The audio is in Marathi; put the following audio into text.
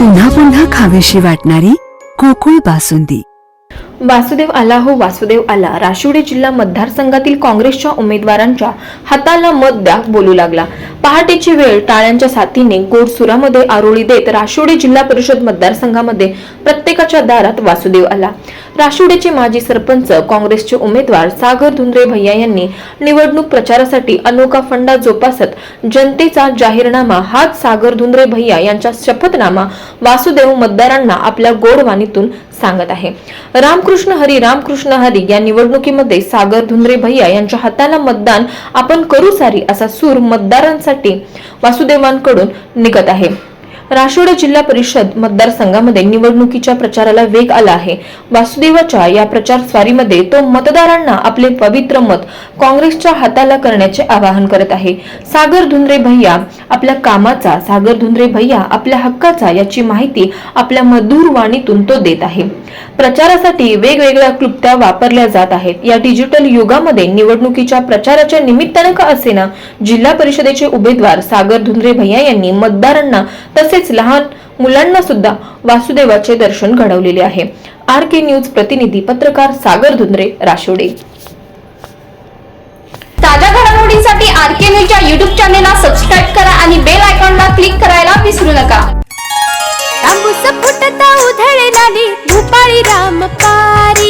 पुन्हा पुन्हा खावीशी वाटणारी कोकुळ बासुंदी. वासुदेव आला हो वासुदेव आला. राशिवडे जिल्हा मतदारसंघातील काँग्रेसच्या उमेदवारांच्या हाताला मत द्या बोलू लागला. पहाटेची वेळ टाळ्यांच्या साथीने गोडसुरामध्ये आरोळी देत राशिवडे जिल्हा परिषद मतदारसंघामध्ये प्रत्येकाच्या दारात वासुदेव आला. राशिवडेचे माजी सरपंच काँग्रेसचे उमेदवार सागर धुंद्रे भैया यांनी निवडणूक प्रचारासाठी अनोखा फंडा जोपासत जनतेचा जाहीरनामा हाच सागर धुंद्रे भैया यांचा शपथनामा वासुदेव मतदारांना आपल्या गोडवाणीतून सांगत आहे. रामकृष्ण हरी रामकृष्ण हरी या निवडणुकीमध्ये सागर धुंद्रे भैया यांच्या हाताला मतदान आपण करू सारी असा सूर मतदारांसाठी वासुदेवांकडून निघत आहे. राशोड जिल्हा परिषद मतदारसंघामध्ये निवडणुकीच्या प्रचाराला वेग आला आहे. वासुदेवाच्या या प्रचार स्वारीमध्ये तो मतदारांना आपले पवित्र मत काँग्रेसच्या हाताला करण्याचे आवाहन करत आहे. सागर धुंद्रे भैया आपल्या कामाचा सागर धुंद्रे भैया आपल्या हक्काचा याची माहिती आपल्या मधुर वाणीतून तो देत आहे. प्रचारासाठी वेगवेगळ्या क्लुप्त्या वापरल्या जात आहेत. या डिजिटल युगामध्ये निवडणुकीच्या प्रचाराच्या निमित्तानं का असेना जिल्हा परिषदेचे उमेदवार सागर धुंद्रे भैया यांनी मतदारांना तसेच लहान मुलांना सुद्धा वासुदेवाचे दर्शन घडवलेले आहे. आर के न्यूज प्रतिनिधी पत्रकार सागर धुंद्रे राशिवडे. ताज्या घडामोडींसाठी आर के न्यूजच्या युट्यूब चॅनेलला सबस्क्राईब करा आणि बेल आयकॉनला क्लिक करायला विसरू नका. तांबूस फुटता भूपाळी रामपारी. दिशादाही